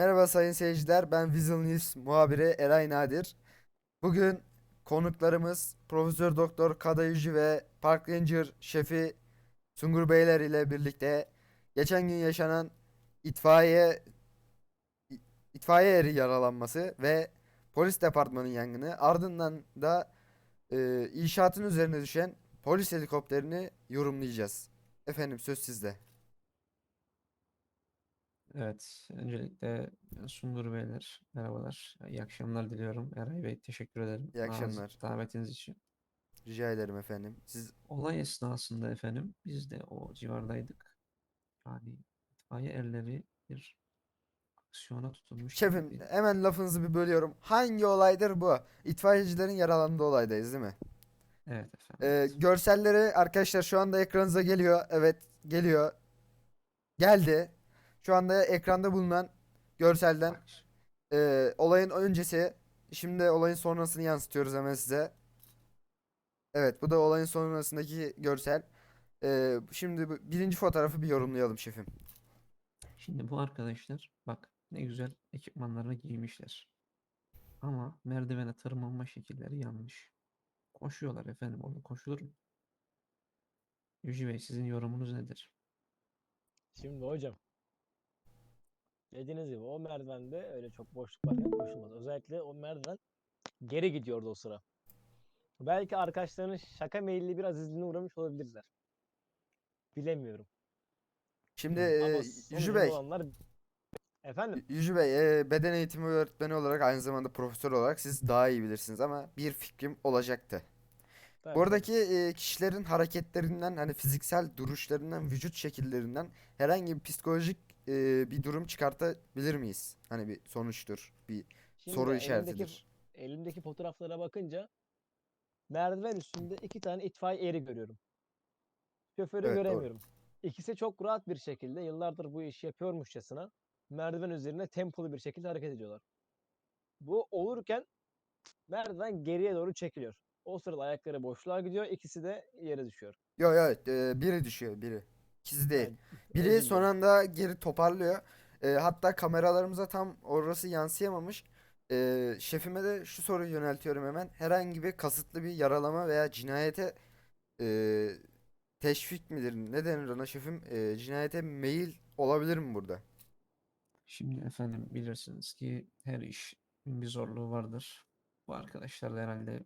Merhaba sayın seyirciler. Ben Weasel News muhabiri Eray Nadir. Bugün konuklarımız Profesör Doktor Kadayıcı ve Park Ranger şefi Sungur Beyler ile birlikte geçen gün yaşanan itfaiye itfaiye eri yaralanması ve polis departmanı yangını ardından da e, inşaatın üzerine düşen polis helikopterini yorumlayacağız. Efendim söz sizde. Evet, öncelikle Sungur Beyler, merhabalar. İyi akşamlar diliyorum. Eray Bey, teşekkür ederim. İyi akşamlar. davetiniz için. Rica ederim efendim. Siz Olay esnasında efendim, biz de o civardaydık. Yani itfaiye erleri bir aksiyona tutulmuş Şefim gibi. hemen lafınızı bir bölüyorum. Hangi olaydır bu? İtfaiyecilerin yaralandığı olaydayız değil mi? Evet efendim. Ee, görselleri arkadaşlar şu anda ekranınıza geliyor. Evet geliyor. Geldi. Şu anda ekranda bulunan görselden e, olayın öncesi. Şimdi olayın sonrasını yansıtıyoruz hemen size. Evet bu da olayın sonrasındaki görsel. Ee, şimdi bu birinci fotoğrafı bir yorumlayalım şefim. Şimdi bu arkadaşlar bak ne güzel ekipmanlarını giymişler. Ama merdivene tırmanma şekilleri yanlış. Koşuyorlar efendim, orada koşulur mu? Yüce Bey, sizin yorumunuz nedir? Şimdi hocam dediğiniz gibi o merdivende öyle çok boşluk varken koşulmaz. Özellikle o merdiven geri gidiyordu o sıra. Belki arkadaşlarının şaka meyilli biraz izline uğramış olabilirler. Bilemiyorum. Şimdi e, Yücü Bey. olanlar efendim Yücü Bey, e, beden eğitimi öğretmeni olarak aynı zamanda profesör olarak siz daha iyi bilirsiniz ama bir fikrim olacaktı. Tabii, Buradaki e, kişilerin hareketlerinden hani fiziksel duruşlarından, vücut şekillerinden herhangi bir psikolojik e, bir durum çıkartabilir miyiz? Hani bir sonuçtur, bir Şimdi soru elimdeki, işaretidir. elimdeki fotoğraflara bakınca merdiven üstünde iki tane itfaiye eri görüyorum. Şoförü Evet, doğru. göremiyorum. İkisi çok rahat bir şekilde yıllardır bu işi yapıyormuşçasına merdiven üzerine tempolu bir şekilde hareket ediyorlar. Bu olurken merdiven geriye doğru çekiliyor. O sırada ayakları boşluğa gidiyor. ikisi de yere düşüyor. Yok evet e, biri düşüyor biri. İkisi değil. Biri son anda geri toparlıyor. E, hatta kameralarımıza tam orası yansıyamamış. E, şefime de şu soruyu yöneltiyorum hemen. Herhangi bir kasıtlı bir yaralama veya cinayete e, teşvik midir? Ne denir ona şefim? E, cinayete meyil olabilir mi burada? Şimdi efendim bilirsiniz ki her işin bir zorluğu vardır. Bu arkadaşlar da herhalde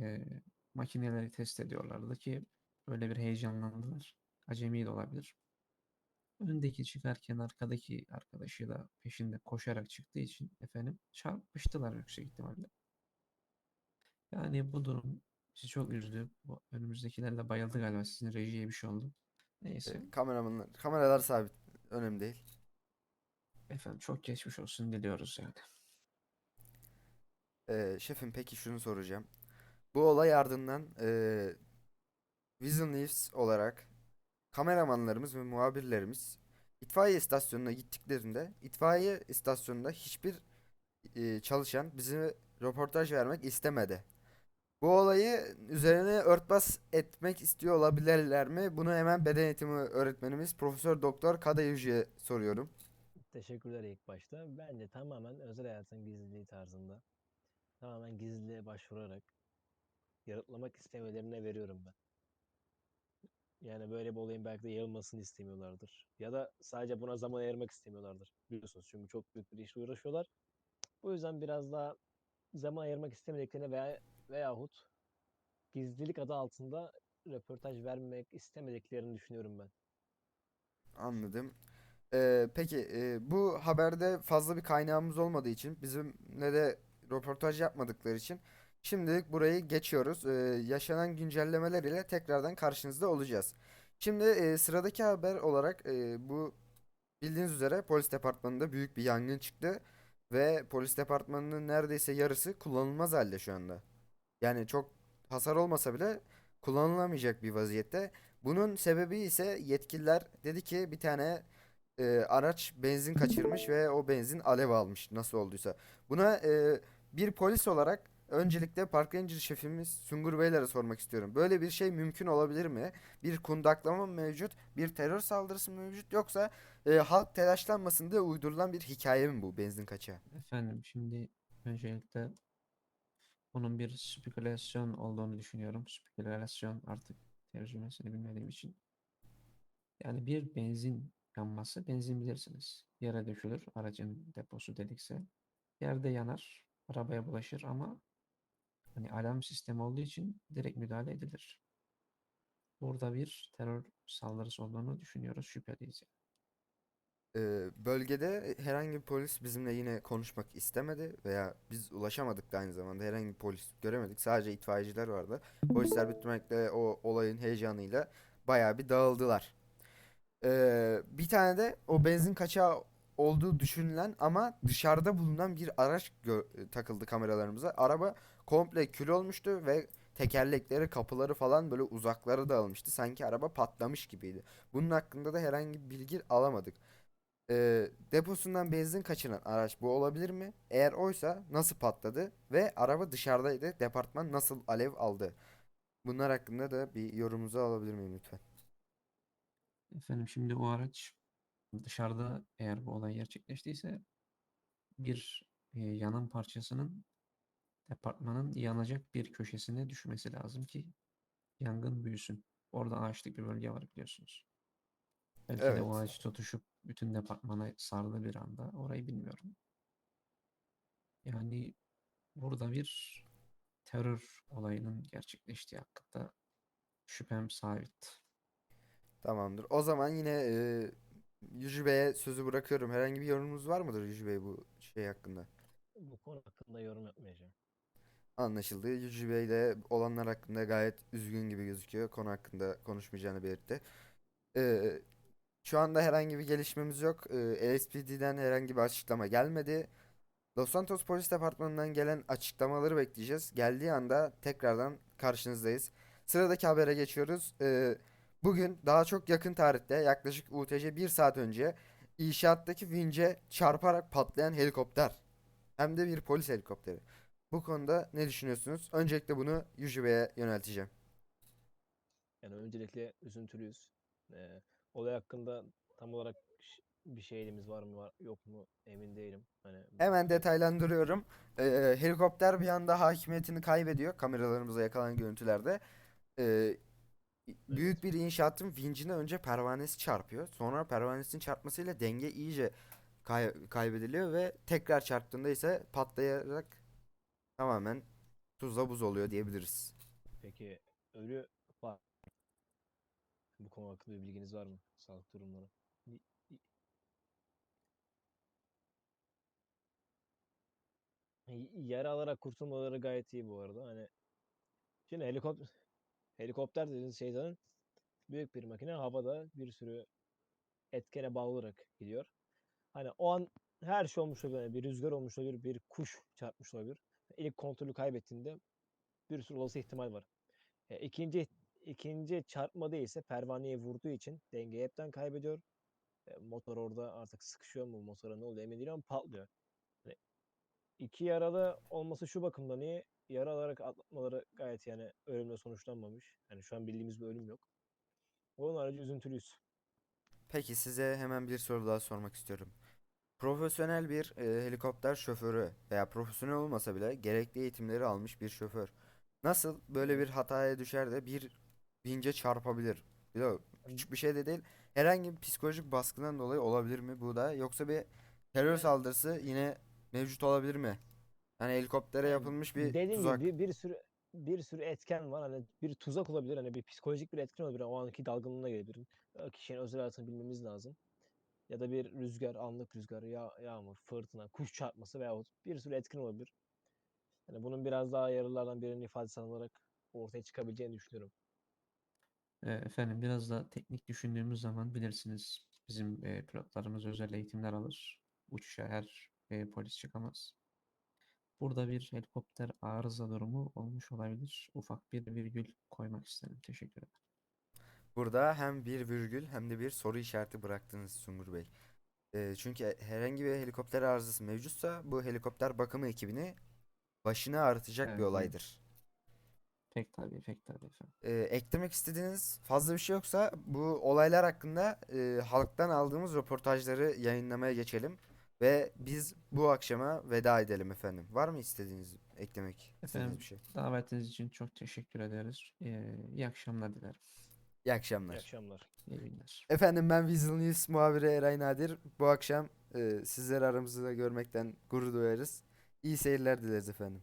e, makineleri test ediyorlardı ki öyle bir heyecanlandılar. Acemi de olabilir. Öndeki çıkarken arkadaki arkadaşı da peşinde koşarak çıktığı için efendim çarpıştılar yüksek ihtimalle. Yani bu durum bizi çok üzdü. Bu önümüzdekiler de bayıldı galiba. Sizin rejiye bir şey oldu. Neyse. E, kameramanlar, kameralar sabit. Önemli değil. Efendim çok geçmiş olsun diliyoruz yani. E, şefim peki şunu soracağım. Bu olay ardından e, Vision News olarak kameramanlarımız ve muhabirlerimiz itfaiye istasyonuna gittiklerinde itfaiye istasyonunda hiçbir e, çalışan bize röportaj vermek istemedi. Bu olayı üzerine örtbas etmek istiyor olabilirler mi? Bunu hemen beden eğitimi öğretmenimiz Profesör Doktor Kadayıcı'ya soruyorum. Teşekkürler ilk başta. Bence tamamen özel hayatın gizliliği tarzında. Tamamen gizliliğe başvurarak yanıtlamak istemelerine veriyorum ben. Yani böyle bir olayın belki de yayılmasını istemiyorlardır. Ya da sadece buna zaman ayırmak istemiyorlardır. Biliyorsunuz çünkü çok büyük bir işle uğraşıyorlar. Bu yüzden biraz daha zaman ayırmak istemediklerini veya veyahut gizlilik adı altında röportaj vermek istemediklerini düşünüyorum ben. Anladım. Ee, peki e, bu haberde fazla bir kaynağımız olmadığı için bizimle de röportaj yapmadıkları için şimdilik burayı geçiyoruz. Ee, yaşanan güncellemeler ile tekrardan karşınızda olacağız. Şimdi e, sıradaki haber olarak e, bu bildiğiniz üzere polis departmanında büyük bir yangın çıktı ve polis departmanının neredeyse yarısı kullanılmaz halde şu anda. Yani çok hasar olmasa bile kullanılamayacak bir vaziyette. Bunun sebebi ise yetkililer dedi ki bir tane e, araç benzin kaçırmış ve o benzin alev almış nasıl olduysa. Buna e, bir polis olarak öncelikle Park Ranger şefimiz Sungur Beyler'e sormak istiyorum. Böyle bir şey mümkün olabilir mi? Bir kundaklama mı mevcut, bir terör saldırısı mı mevcut yoksa e, halk telaşlanmasın diye uydurulan bir hikaye mi bu benzin kaçağı? Efendim şimdi öncelikle bunun bir spekülasyon olduğunu düşünüyorum. Spekülasyon artık tercümesini bilmediğim için. Yani bir benzin yanması, benzin bilirsiniz. Yere dökülür, aracın deposu delikse. Yerde yanar, arabaya bulaşır ama hani alarm sistemi olduğu için direkt müdahale edilir. Burada bir terör saldırısı olduğunu düşünüyoruz, şüpheliyiz. Ee, bölgede herhangi bir polis bizimle yine konuşmak istemedi veya biz ulaşamadık da aynı zamanda herhangi bir polis göremedik. Sadece itfaiyeciler vardı. Polisler bitmekle o olayın heyecanıyla bayağı bir dağıldılar. Ee, bir tane de o benzin kaçağı olduğu düşünülen ama dışarıda bulunan bir araç takıldı kameralarımıza. Araba komple kül olmuştu ve tekerlekleri, kapıları falan böyle uzaklara dağılmıştı. Sanki araba patlamış gibiydi. Bunun hakkında da herhangi bir bilgi alamadık. Ee, deposundan benzin kaçıran araç bu olabilir mi? Eğer oysa nasıl patladı ve araba dışarıdaydı. Departman nasıl alev aldı? Bunlar hakkında da bir yorumunuzu alabilir miyim lütfen? Efendim şimdi o araç dışarıda eğer bu olay gerçekleştiyse bir e, yanan parçasının departmanın yanacak bir köşesine düşmesi lazım ki yangın büyüsün. Orada ağaçlık bir bölge var biliyorsunuz. Belki de o Evet. ağaç tutuşup bütün departmana sardı bir anda. Orayı bilmiyorum. Yani burada bir terör olayının gerçekleştiği hakkında şüphem sabit. Tamamdır. O zaman yine e, Yücü Bey'e sözü bırakıyorum. Herhangi bir yorumunuz var mıdır Yücü Bey bu şey hakkında? Bu konu hakkında yorum yapmayacağım. Anlaşıldı. Yücü Bey de olanlar hakkında gayet üzgün gibi gözüküyor. Konu hakkında konuşmayacağını belirtti. Ee, şu anda herhangi bir gelişmemiz yok. Ee, LSPD'den herhangi bir açıklama gelmedi. Los Santos Polis Departmanı'ndan gelen açıklamaları bekleyeceğiz. Geldiği anda tekrardan karşınızdayız. Sıradaki habere geçiyoruz. Ee, bugün daha çok yakın tarihte yaklaşık UTC 1 saat önce inşaattaki vince çarparak patlayan helikopter. Hem de bir polis helikopteri. Bu konuda ne düşünüyorsunuz? Öncelikle bunu Yücü Bey'e yönelteceğim. Yani öncelikle üzüntülüyüz. Ee, olay hakkında tam olarak bir şey elimiz var mı var yok mu emin değilim. Hani Hemen detaylandırıyorum. Ee, helikopter bir anda hakimiyetini kaybediyor kameralarımıza yakalanan görüntülerde. Ee, büyük bir inşaatın vincine önce pervanesi çarpıyor. Sonra pervanesinin çarpmasıyla denge iyice kay- kaybediliyor ve tekrar çarptığında ise patlayarak tamamen tuzla buz oluyor diyebiliriz. peki ölü var. Bu konu hakkında bir bilginiz var mı? Sağlık durumları. Y- y- Y- Yara alarak kurtulmaları gayet iyi bu arada. Hani şimdi helikopter helikopter dediğiniz şey zaten büyük bir makine havada bir sürü etkene bağlı olarak gidiyor. Hani o an her şey olmuş olabilir. Bir rüzgar olmuş olabilir, bir kuş çarpmış olabilir. İlk kontrolü kaybettiğinde bir sürü olası ihtimal var. E, ikinci ikinci çarpma değilse pervaneye vurduğu için dengeyi hepten kaybediyor. E, motor orada artık sıkışıyor mu motora ne oluyor emin değilim patlıyor. Hani iki yaralı olması şu bakımdan iyi. Yara alarak atlatmaları gayet yani ölümle sonuçlanmamış. Yani şu an bildiğimiz bir ölüm yok. Onun harici üzüntülüyüz. Peki size hemen bir soru daha sormak istiyorum. Profesyonel bir e, helikopter şoförü veya profesyonel olmasa bile gerekli eğitimleri almış bir şoför. Nasıl böyle bir hataya düşer de bir vince çarpabilir? Bilo, küçük bir şey de değil. Herhangi bir psikolojik baskından dolayı olabilir mi bu da? Yoksa bir terör saldırısı yine mevcut olabilir mi? Yani helikoptere yapılmış bir Dediğim tuzak. gibi bir, bir sürü bir sürü etken var. Hani bir tuzak olabilir. Hani bir psikolojik bir etken olabilir. O anki dalgınlığına gelebilir. O Kişinin özel hayatını bilmemiz lazım. Ya da bir rüzgar, anlık rüzgar, ya yağmur, fırtına, kuş çarpması veyahut bir sürü etken olabilir. Yani bunun biraz daha yaralılardan birinin ifadesi alınarak ortaya çıkabileceğini düşünüyorum. Efendim biraz da teknik düşündüğümüz zaman bilirsiniz bizim e, pilotlarımız özel eğitimler alır. Uçuşa her e, polis çıkamaz. Burada bir helikopter arıza durumu olmuş olabilir. Ufak bir virgül koymak istedim. Teşekkür ederim. Burada hem bir virgül hem de bir soru işareti bıraktınız Sungur Bey. Ee, çünkü herhangi bir helikopter arızası mevcutsa bu helikopter bakımı ekibini başını ağrıtacak Evet, bir olaydır. Pek tabii, pek tabii efendim. Ee, eklemek istediğiniz fazla bir şey yoksa bu olaylar hakkında e, halktan aldığımız röportajları yayınlamaya geçelim. Ve biz bu akşama veda edelim efendim. Var mı istediğiniz, eklemek istediğiniz Efendim, bir şey? davetiniz için çok teşekkür ederiz. Ee, iyi akşamlar dilerim. İyi İyi akşamlar. akşamlar. İyi günler. Efendim ben Weasel News muhabiri Eray Nadir. Bu akşam e, sizleri aramızda görmekten gurur duyarız. İyi seyirler dileriz efendim.